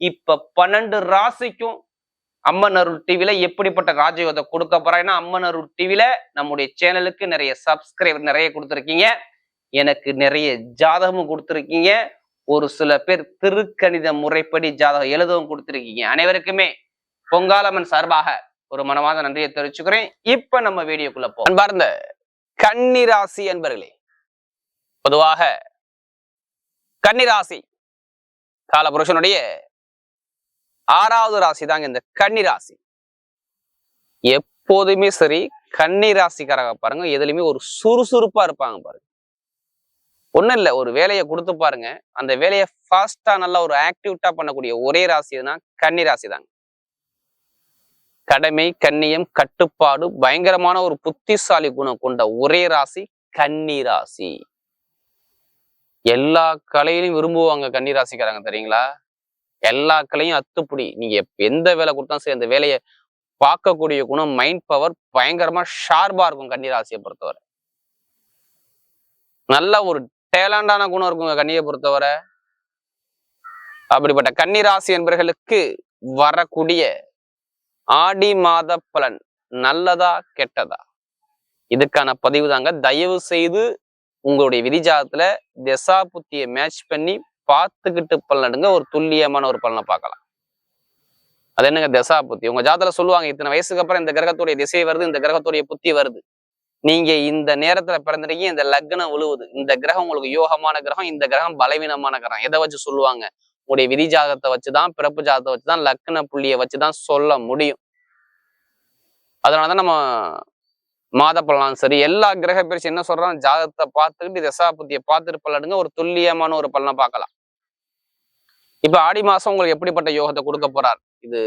இப்ப பன்னெண்டு ராசிக்கும் அம்மன் அருள் டிவில எப்படிப்பட்ட ராஜயோகத்தை கொடுக்க போறாங்கன்னா அம்மன் அருள் டிவில நம்முடைய சேனலுக்கு நிறைய சப்ஸ்கிரைபர் நிறைய கொடுத்துருக்கீங்க. எனக்கு நிறைய ஜாதகமும் கொடுத்துருக்கீங்க. ஒரு சில பேர் திருக்கணித முறைப்படி ஜாதகம் எழுதவும் கொடுத்துருக்கீங்க. அனைவருக்குமே பொங்காலம்மன் சார்பாக ஒரு மனமாத நன்றியை தெரிவிச்சுக்கிறேன். இப்ப நம்ம வீடியோக்குள்ள போ அன்பார்ந்த கன்னிராசி என்பர்களே பொதுவாக கன்னிராசி காலபுருஷனுடைய ஆறாவது ராசி தாங்க இந்த கன்னி ராசி. எப்போதுமே சரி கன்னி ராசிக்காரங்க பாருங்க எதுலையுமே ஒரு சுறுசுறுப்பா இருப்பாங்க பாருங்க. ஒண்ணும் இல்ல ஒரு வேலையை கொடுத்து பாருங்க. அந்த வேலையை ஃபாஸ்டா நல்லா ஒரு ஆக்டிவிட்டா பண்ணக்கூடிய ஒரே ராசி எதுனா கன்னி ராசி தாங்க. கடமை கண்ணியம் கட்டுப்பாடு பயங்கரமான ஒரு புத்திசாலி குணம் கொண்ட ஒரே ராசி கன்னி ராசி. எல்லா கலையிலும் விரும்புவாங்க கன்னி ராசிக்காரங்க தெரியுங்களா? எல்லா கலையும் நீங்க எந்த வேலை கொடுத்தாலும் சரி அந்த வேலையை பார்க்கக்கூடிய குணம் மைண்ட் பவர் பயங்கரமா ஷார்பா இருக்கும் கன்னிராசியை பொறுத்தவரை. நல்ல ஒரு டேலண்டான குணம் இருக்குங்க கன்னியை பொறுத்தவரை. அப்படிப்பட்ட கன்னிராசி என்பவர்களுக்கு வரக்கூடிய ஆடி மாத பலன் நல்லதா கெட்டதா? இதுக்கான பதிவு தாங்க. தயவு செய்து உங்களுடைய விதிஜாதத்துல திசா புத்தியை மேட்ச் பண்ணி பார்த்துக்கிட்டு பலனடுங்க ஒரு துல்லியமான ஒரு பலனை பார்க்கலாம். அது என்னங்க? திசா புத்தி. உங்க ஜாதகத்துல சொல்லுவாங்க இத்தனை வயசுக்கு அப்புறம் இந்த கிரகத்துடைய திசை வருது இந்த கிரகத்துடைய புத்தி வருது. நீங்க இந்த நேரத்துல பிறந்திருக்கீங்க இந்த லக்னம் விழுவுது இந்த கிரகம் உங்களுக்கு யோகமான கிரகம் இந்த கிரகம் பலவீனமான கிரகம். எதை வச்சு சொல்லுவாங்க? உங்களுடைய விதி ஜாதகத்தை வச்சுதான் பிறப்பு ஜாதகத்தை வச்சுதான் லக்ன புள்ளியை வச்சுதான் சொல்ல முடியும். அதனாலதான் நம்ம மாத பலனாலும் சரி. எல்லா கிரக பயிற்சி என்ன சொல்றோம் ஜாதகத்தை பார்த்துக்கிட்டு திசா புத்தியை பார்த்துட்டு பலனுங்க ஒரு துல்லியமான ஒரு பலனை பார்க்கலாம். இப்ப ஆடி மாசம் உங்களுக்கு எப்படிப்பட்ட யோகத்தை கொடுக்க போறார்? இது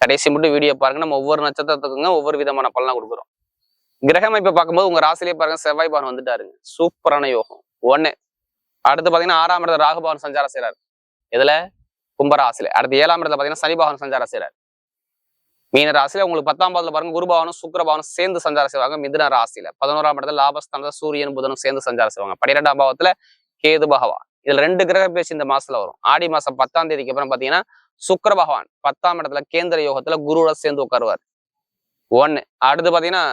கடைசி மட்டும் வீடியோ பாருங்க. நம்ம ஒவ்வொரு நட்சத்திரத்துக்குங்க ஒவ்வொரு விதமான பலனாக கொடுக்குறோம். கிரகம் இப்போ பார்க்கும்போது உங்க ராசிலேயே பாருங்க செவ்வாய் பவன் வந்துட்டாருங்க. சூப்பரான யோகம். ஒண்ணு. அடுத்து பாத்தீங்கன்னா ஆறாம் இடத்துல ராகுபவன் சஞ்சாரம் செய்கிறார் இதுல கும்பராசில அடுத்து ஏழாம் இடத்துல பாத்தீங்கன்னா சனி பகவான் சஞ்சாரம் செய்கிறார் மீன ராசியில உங்களுக்கு பத்தாம் பாதத்துல பாருங்க குருபாவனும் பகவானும் சேர்ந்து சஞ்சாரம் செய்வாங்க மிதுன ராசியில. பதினோராம் இடத்துல லாபஸ்தானத்துல சூரியன் புதனும் சேர்ந்து சஞ்சாரம் செய்வாங்க. பன்னிரெண்டாம் பாவத்துல கேது பகவான். இதுல ரெண்டு கிரக இந்த மாசத்துல வரும். ஆடி மாசம் பத்தாம் தேதிக்கு அப்புறம் பாத்தீங்கன்னா சுக்கர பகவான் பத்தாம் இடத்துல கேந்திர யோகத்துல குருவோட சேர்ந்து உட்காருவார். ஒண்ணு. அடுத்து பாத்தீங்கன்னா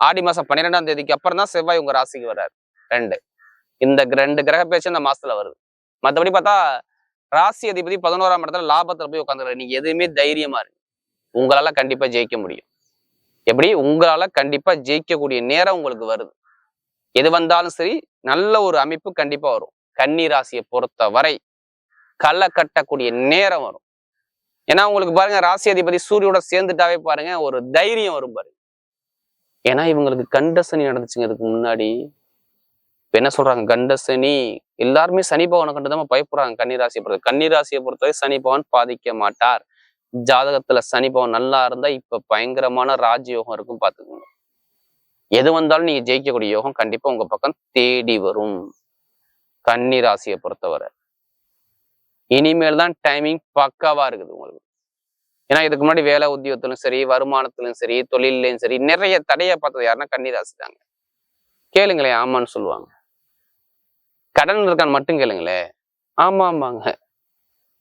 ஆடி மாசம் பன்னிரெண்டாம் தேதிக்கு அப்புறம் தான் செவ்வாய் உங்க ராசிக்கு வர்றாரு. ரெண்டு. இந்த ரெண்டு கிரக பேச்சு இந்த மாசத்துல வருது. மத்தபடி பார்த்தா ராசி அதிபதி பதினோராம் இடத்துல லாபத்துல போய் உட்காந்துருக்காரு. நீங்க எதுவுமே தைரியமா இருக்கு உங்களால கண்டிப்பா ஜெயிக்க முடியும். எப்படி? உங்களால கண்டிப்பா ஜெயிக்கக்கூடிய நேரம் உங்களுக்கு வருது. எது வந்தாலும் சரி நல்ல ஒரு அமைப்பு கண்டிப்பா வரும். கன்னிராசியை பொறுத்த வரை களை கட்டக்கூடிய நேரம் வரும். ஏன்னா உங்களுக்கு பாருங்க ராசி அதிபதி சூரியோட சேர்ந்துட்டாவே பாருங்க ஒரு தைரியம் வரும் பாருங்க. ஏன்னா இவங்களுக்கு கண்டசனி நடந்துச்சுங்க இதுக்கு முன்னாடி. என்ன சொல்றாங்க? கண்டசனி எல்லாருமே சனி பகவானை கண்டுதான் பயப்படுறாங்க கன்னிராசியை பொறுத்த கன்னிராசியை பொறுத்தவரை சனி பகவான் பாதிக்க மாட்டார். ஜாதகத்துல சனி பகவான் நல்லா இருந்தா இப்ப பயங்கரமான ராஜயோகம் இருக்கும் பாத்துக்கோங்க எது வந்தாலும் நீங்க ஜெயிக்கக்கூடிய யோகம் கண்டிப்பா உங்க பக்கம் தேடி வரும். கன்னி ராசியை பொறுத்தவரை. இனிமேல் தான் டைமிங் பக்காவா இருக்குது உங்களுக்கு. ஏன்னா இதுக்கு முன்னாடி வேலை உத்தியோகத்திலும் சரி வருமானத்திலும் சரி தொழிலையும் சரி நிறைய தடையை பார்த்தது யாருன்னா கன்னி ராசி தாங்க கேளுங்களேன் ஆமான்னு சொல்லுவாங்க. கடன் இருக்கான்னு மட்டும் கேளுங்களேன் ஆமா ஆமாங்க.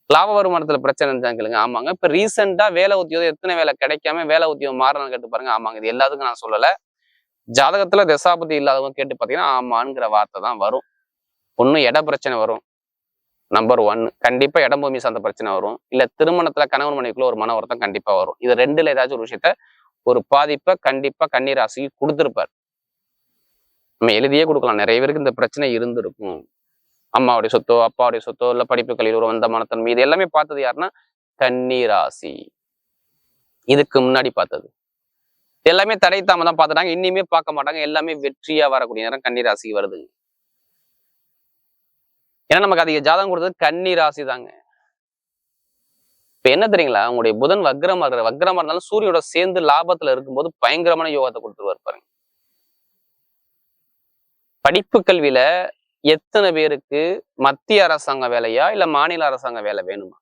லாப வருமானத்துல பிரச்சனை இருந்தாங்க கேளுங்க. ஆமாங்க. இப்ப ரீசெண்டா வேலை உத்தியோகம் எத்தனை வேலை கிடைக்காம வேலை உத்தியோகம் மாறணும் கேட்டு பாருங்க. ஆமாங்க. இது எல்லாத்துக்கும் நான் சொல்லல. ஜாதகத்துல தசாபதி இல்லாதவங்க கேட்டு பாத்தீங்கன்னா ஆமாங்கிற வார்த்தை தான் வரும். ஒன்னும் இட பிரச்சனை வரும். நம்பர் ஒன் கண்டிப்பா இடம் பூமி சார்ந்த பிரச்சனை வரும். இல்ல திருமணத்துல கணவன் மனைவிக்குள்ள ஒரு மன வருத்தம் கண்டிப்பா வரும். இது ரெண்டுல ஏதாச்சும் ஒரு விஷயத்த ஒரு பாதிப்பை கண்டிப்பா கன்னிராசிக்கு கொடுத்துருப்பார். நம்ம எழுதியே கொடுக்கலாம். நிறைய பேருக்கு இந்த பிரச்சனை இருந்திருக்கும். அம்மாவுடைய சொத்தோ அப்பாவுடைய சொத்தோ இல்ல படிப்பு கல்வியில் ஒரு வந்த மனத்தன்மை இது எல்லாமே பார்த்தது யாருன்னா கன்னிராசி இதுக்கு முன்னாடி பார்த்தது. எல்லாமே தடை தாமதம் பார்த்துட்டாங்க. இனிமே பார்க்க மாட்டாங்க. எல்லாமே வெற்றியா வரக்கூடிய நேரம் கன்னிராசிக்கு வருதுங்க. ஏன்னா நமக்கு அதிக ஜாதகம் கொடுத்தது கன்னி ராசி தாங்க இப்ப என்ன தெரியுங்களா? உங்களுடைய புதன் வக்ரமா இருக்கிற வக்ரமா இருந்தாலும் சூரியோட சேர்ந்து லாபத்துல இருக்கும்போது பயங்கரமான யோகத்தை கொடுத்துருவாரு பாருங்க. படிப்பு கல்வியில எத்தனை பேருக்கு மத்திய அரசாங்க வேலையா இல்ல மாநில அரசாங்க வேலை வேணுமா?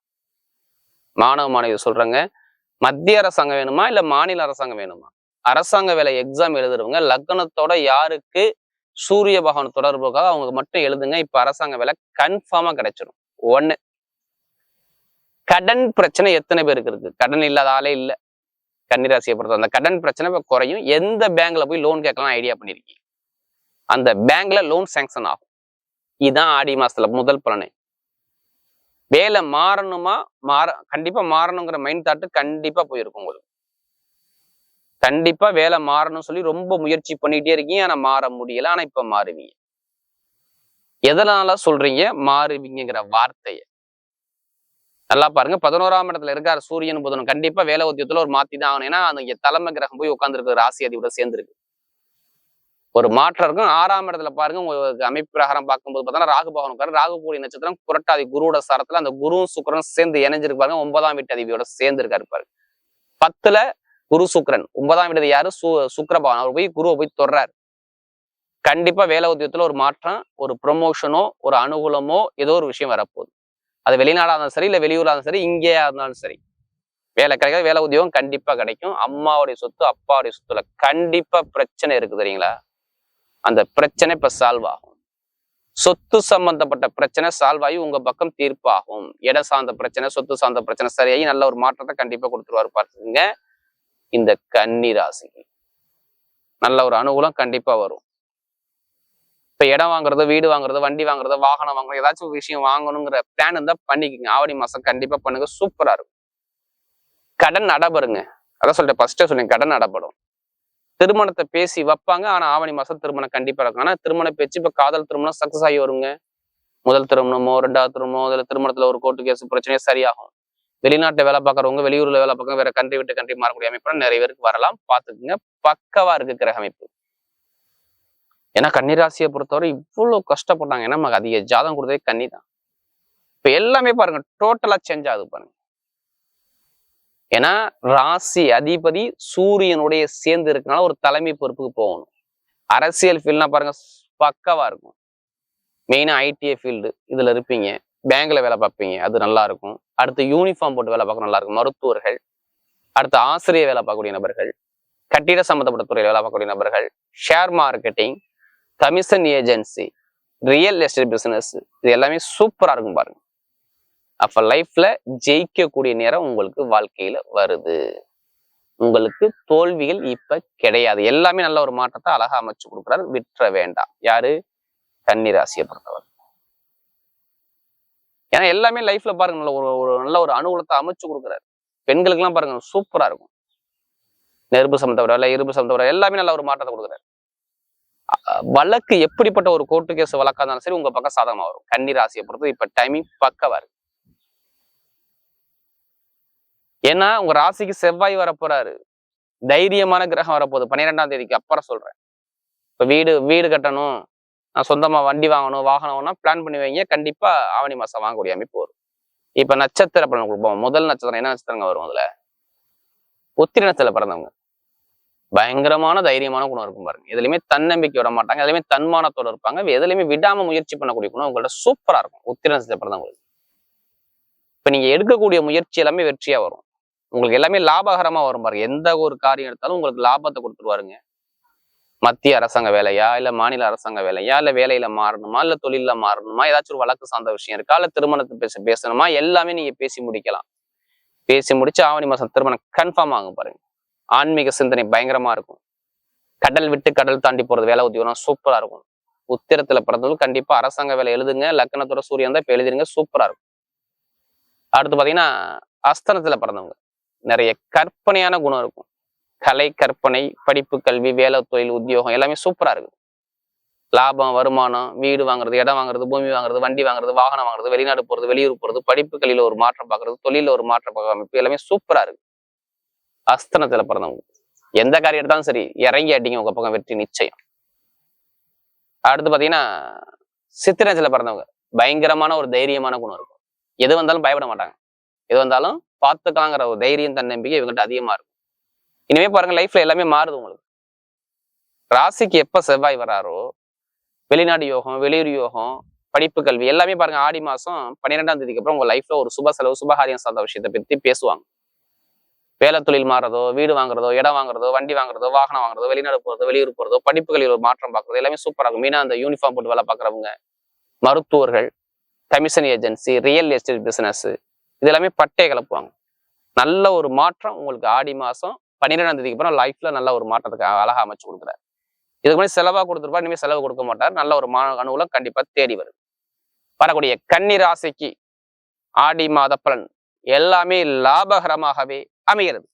மாணவ மாணவி சொல்றாங்க. மத்திய அரசாங்கம் வேணுமா இல்ல மாநில அரசாங்கம் வேணுமா? அரசாங்க வேலை எக்ஸாம் எழுதுறவங்க லக்னத்தோட யாருக்கு சூரிய பகவான் தொடர்புக்காக அவங்க மட்டும் எழுதுங்க. இப்ப அரசாங்க வேலை கன்ஃபார்மா கிடைச்சிடும் ஒண்ணு கடன் பிரச்சனை எத்தனை பேருக்கு இருக்கு? கடன் இல்லாத ஆளே இல்ல. கன்னிராசியை பொறுத்த அந்த கடன் பிரச்சனை இப்ப குறையும். எந்த பேங்க்ல போய் லோன் கேட்கலாம் ஐடியா பண்ணிருக்கீங்க? அந்த பேங்க்ல லோன் சேங்ஷன் ஆகும். இதுதான் ஆடி மாசத்துல முதல் பலனை. வேலை மாறணுமா? மாற கண்டிப்பா மாறணுங்கிற மைண்ட் தாட்டு கண்டிப்பா போயிருக்கும் உங்களுக்கு. கண்டிப்பா வேலை மாறணும்னு சொல்லி ரொம்ப முயற்சி பண்ணிட்டே இருக்கீங்க. ஆனா மாற முடியல. ஆனா இப்ப மாறுவீங்க. எதனால சொல்றீங்க? மாறுவீங்கிற வார்த்தைய. நல்லா பாருங்க. பதினோராம் இடத்துல இருக்கார் சூரியன் புதனும் கண்டிப்பா வேலை உத்தியத்துல ஒரு மாத்தி தான் ஆகணும். ஏன்னா அந்த தலைமை கிரகம் போய் உட்காந்துருக்கு ராசி அதிபரோட சேர்ந்துருக்கு. ஒரு மாற்றம் இருக்கும். ஆறாம் இடத்துல பாருங்க. உங்களுக்கு அமைப்பு பிரகாரம் பார்க்கும்போது பார்த்தோன்னா ராகு பகவான் உட்காரு ராகு கூடிய நட்சத்திரம் புரட்டாதி குருவோட சாரத்துல அந்த குருவும் சுக்கரனும் சேர்ந்து இணைஞ்சிருப்பாங்க பாருங்க ஒன்பதாம் வீட்டு அதிபியோட சேர்ந்து இருக்காரு பாருங்க. பத்துல குரு சுக்ரன் ஒன்பதாம் வீடு யாரு? சு சுக்கரபவன். அவர் போய் குருவை போய் தொடுறாரு. கண்டிப்பா வேலை உத்தியத்துல ஒரு மாற்றம் ஒரு ப்ரொமோஷனோ ஒரு அனுகூலமோ ஏதோ ஒரு விஷயம் வரப்போகுது. அது வெளிநாடா இருந்தாலும் சரி இல்ல வெளியூரா இருந்தாலும் சரி இங்கேயா இருந்தாலும் சரி. வேலை கிடைக்காது வேலை உத்தியோகம் கண்டிப்பா கிடைக்கும். அம்மாவுடைய சொத்து அப்பாவுடைய சொத்துல கண்டிப்பா பிரச்சனை இருக்கு தெரியுங்களா? அந்த பிரச்சனை இப்ப சால்வ் ஆகும். சொத்து சம்பந்தப்பட்ட பிரச்சனை சால்வ் ஆகி உங்க பக்கம் தீர்ப்பாகும். இடம் சார்ந்த பிரச்சனை சொத்து சார்ந்த பிரச்சனை சரியாகி நல்ல ஒரு மாற்றத்தை கண்டிப்பா கொடுத்துருவாரு. பார்த்துங்க இந்த கன்னி ராசிக்கு நல்ல ஒரு அனுகூலம் கண்டிப்பா வரும். இப்ப இடம் வாங்குறது வீடு வாங்குறது வண்டி வாங்குறது வாகனம் வாங்குறது ஏதாச்சும் ஒரு விஷயம் வாங்கணுங்கிற பிளான் இருந்தா பண்ணிக்கோங்க. ஆவணி மாசம் கண்டிப்பா பண்ணுங்க. சூப்பரா இருக்கும். கடன் அடபருங்க அதான் சொல்லிட்டேன். ஃபர்ஸ்டே சொன்னேன் கடன் அடப்படும் திருமணத்தை பேசி வைப்பாங்க. ஆனா ஆவணி மாசம் திருமணம் கண்டிப்பா இருக்கும் ஆனா திருமண பேச்சு இப்ப காதல் திருமணம் சக்சஸ் ஆகி வருங்க. முதல் திருமணமோ ரெண்டாவது திருமணமோ அதில் திருமணத்துல ஒரு கோர்ட்டு கேஸ் பிரச்சனையே சரியாகும். வெளிநாட்டுல வேலை பார்க்குறவங்க வெளியூர்ல வேலை பார்க்கறவங்க வேற கண்ட்ரி விட்டு கண்ட்ரி மாறக்கூடிய அமைப்பு நிறைய பேருக்கு வரலாம். பார்த்துக்குங்க. பக்கவா இருக்கு கிரக அமைப்பு. ஏன்னா கன்னிராசியை பொறுத்தவரை இவ்வளவு கஷ்டப்பட்டாங்க. ஏன்னா நமக்கு அதிக ஜாதகம் கொடுத்ததே கன்னி தான். இப்ப எல்லாமே பாருங்க டோட்டலா சேஞ்ச் ஆகுது பாருங்க. ஏன்னா ராசி அதிபதி சூரியனுடைய சேர்ந்து இருக்கனால ஒரு தலைமை பொறுப்புக்கு போகணும். அரசியல் ஃபீல்ட்னா பாருங்க பக்கவா இருக்கும். மெயினா ஐடிஐ ஃபீல்டு இதுல இருப்பீங்க. பேங்க்ல வேலை பார்ப்பீங்க. அது நல்லா இருக்கும். அடுத்து யூனிஃபார்ம் போட்டு வேலை பார்க்க நல்லா இருக்கும் மருத்துவர்கள் அடுத்து ஆசிரியர் வேலை பார்க்கக்கூடிய நபர்கள் கட்டிட சம்பந்தப்பட்ட துறையில் வேலை பார்க்கக்கூடிய நபர்கள் share marketing commission agency real estate business இது எல்லாமே சூப்பரா இருக்கும் பாருங்க. அப்ப லைஃப்ல ஜெயிக்கக்கூடிய நேரம் உங்களுக்கு வாழ்க்கையில வருது. உங்களுக்கு தோல்விகள் இப்ப கிடையாது. எல்லாமே நல்ல ஒரு மாற்றத்தை அழகா அமைச்சு கொடுக்குறாரு. விட்டுற வேண்டாம். யாரு? கன்னிராசியை பொறுத்தவரை. ஏன்னா எல்லாமே லைஃப்ல பாருங்க நல்ல ஒரு ஒரு நல்ல ஒரு அனுகூலத்தை அமைச்சு கொடுக்குறாரு. பெண்களுக்கு எல்லாம் பாருங்க சூப்பரா இருக்கும். நெருப்பு சம்மந்தப்பட்ட இல்லை இருப்பு சம்மந்தப்பட்ட எல்லாமே நல்ல ஒரு மாற்றத்தை கொடுக்குறாரு. வழக்கு எப்படிப்பட்ட ஒரு கோர்ட்டு கேஸ் வழக்கா இருந்தாலும் சரி உங்க பக்கம் சாதகமா வரும். கன்னி ராசியை பொறுத்து இப்ப டைமிங் பக்கவா இருக்கு ஏன்னா உங்க ராசிக்கு செவ்வாய் வரப்போறாரு. தைரியமான கிரகம் வரப்போகுது. பன்னிரெண்டாம் தேதிக்கு அப்புறம் சொல்றேன். இப்ப வீடு வீடு கட்டணும். நான் சொந்தமா வண்டி வாங்கணும் வாகனம் வாங்கணும் பிளான் பண்ணி வைங்க. கண்டிப்பா ஆவணி மாசம் வாங்கக்கூடிய அமைப்பு வரும். இப்ப நட்சத்திர பலன் கொடுப்போம். முதல் நட்சத்திரம் என்ன நட்சத்திரங்க வரும் அதுல? நட்சத்திரம் பிறந்தவங்க. பயங்கரமான தைரியமான குணம் இருக்கும் பாருங்க. எதுலையுமே தன்னம்பிக்கை விட மாட்டாங்க. எதுலையுமே தன்மானத்தோட இருப்பாங்க. எதுலையுமே விடாம முயற்சி பண்ணக்கூடிய குணம் உங்கள்ட்ட சூப்பரா இருக்கும். உத்திரணத்துல பிறந்தவங்களுக்கு. இப்ப நீங்க எடுக்கக்கூடிய முயற்சி எல்லாமே வெற்றியா வரும். உங்களுக்கு எல்லாமே லாபகரமா வரும் பாருங்க. எந்த ஒரு காரியம் எடுத்தாலும் உங்களுக்கு லாபத்தை கொடுத்துருவாருங்க. மத்திய அரசாங்க வேலையா? இல்ல மாநில அரசாங்க வேலையா? இல்ல வேலையில மாறணுமா? இல்ல தொழில மாறணுமா? ஏதாச்சும் ஒரு வழக்கு சார்ந்த விஷயம் இருக்கா? இல்ல திருமணத்தை பேச பேசணுமா? எல்லாமே நீங்க பேசி முடிக்கலாம். பேசி முடிச்சு ஆவணி மாசம் திருமணம் கன்ஃபார்ம் ஆகும் பாருங்க. ஆன்மீக சிந்தனை பயங்கரமா இருக்கும். கடல் விட்டு கடல் தாண்டி போறது வேலை உத்தியோகம் சூப்பரா இருக்கும். உத்திரத்துல பிறந்தவங்க கண்டிப்பா அரசாங்க வேலை எழுதுங்க. லக்கணத்தோட சூரியன் தான் இப்ப எழுதிருங்க சூப்பரா இருக்கும். அடுத்து பாத்தீங்கன்னா அஸ்தனத்துல பிறந்தவங்க. நிறைய கற்பனையான குணம் இருக்கும். கலை கற்பனை படிப்பு கல்வி வேலை தொழில் உத்தியோகம் எல்லாமே சூப்பரா இருக்குது. லாபம் வருமானம் வீடு வாங்குறது இடம் வாங்குறது பூமி வாங்குறது வண்டி வாங்குறது வாகனம் வாங்குறது வெளிநாடு போறது வெளியூர் போறது படிப்பு ஒரு மாற்றம் பார்க்குறது தொழிலில் ஒரு மாற்றம் பார்க்க அமைப்பு எல்லாமே சூப்பரா இருக்கு அஸ்தனத்துல பிறந்தவங்க. எந்த காரியம் எடுத்தாலும் சரி இறங்கி அடிங்க உங்க பக்கம் வெற்றி நிச்சயம். அடுத்து பாத்தீங்கன்னா சித்திரத்தில் பிறந்தவங்க. பயங்கரமான ஒரு தைரியமான குணம் இருக்கும். எது வந்தாலும் பயப்பட மாட்டாங்க. எது வந்தாலும் பார்த்துக்கலாங்கிற ஒரு தைரியம் தன்னம்பிக்கை இவங்ககிட்ட அதிகமா இருக்கும். இனிமே பாருங்க லைஃப்ல எல்லாமே மாறுது உங்களுக்கு. ராசிக்கு எப்ப செவ்வாய் வராரோ வெளிநாடு யோகம் வெளியூர் யோகம் படிப்பு கல்வி எல்லாமே பாருங்க ஆடி மாசம் பன்னிரெண்டாம் தேதிக்கு அப்புறம் உங்க லைஃப்ல ஒரு சுப செலவு சுபகாரியம் சார்ந்த விஷயத்தை பத்தி பேசுவாங்க. வேலை தொழில் மாறதோ வீடு வாங்குறதோ இடம் வாங்குறதோ வண்டி வாங்குறதோ வாகனம் வாங்குறதோ வெளிநாடு போறதோ வெளியூர் போறதோ படிப்புகளில் ஒரு மாற்றம் பார்க்கறது எல்லாமே சூப்பராக இருக்கும். மீனா அந்த யூனிஃபார்ம் போட்டு வேலை பார்க்குறவங்க மருத்துவர்கள் commission agency real estate business இது எல்லாமே பட்டை கிளப்புவாங்க நல்ல ஒரு மாற்றம் உங்களுக்கு ஆடி மாசம் பன்னிரெண்டாம் தேதிக்கு அப்புறம் லைஃப்ல நல்ல ஒரு மாற்றத்துக்கு அழகா அமைச்சு கொடுக்குறாரு. இதுக்கு முன்னாடி செலவா கொடுத்துருப்பா இனிமேல் செலவு கொடுக்க மாட்டார். நல்ல ஒரு மா அனுகூலம் கண்டிப்பா தேடி வருது. வரக்கூடிய கன்னி ராசிக்கு ஆடி மாத பலன் எல்லாமே லாபகரமாகவே அமைகிறது.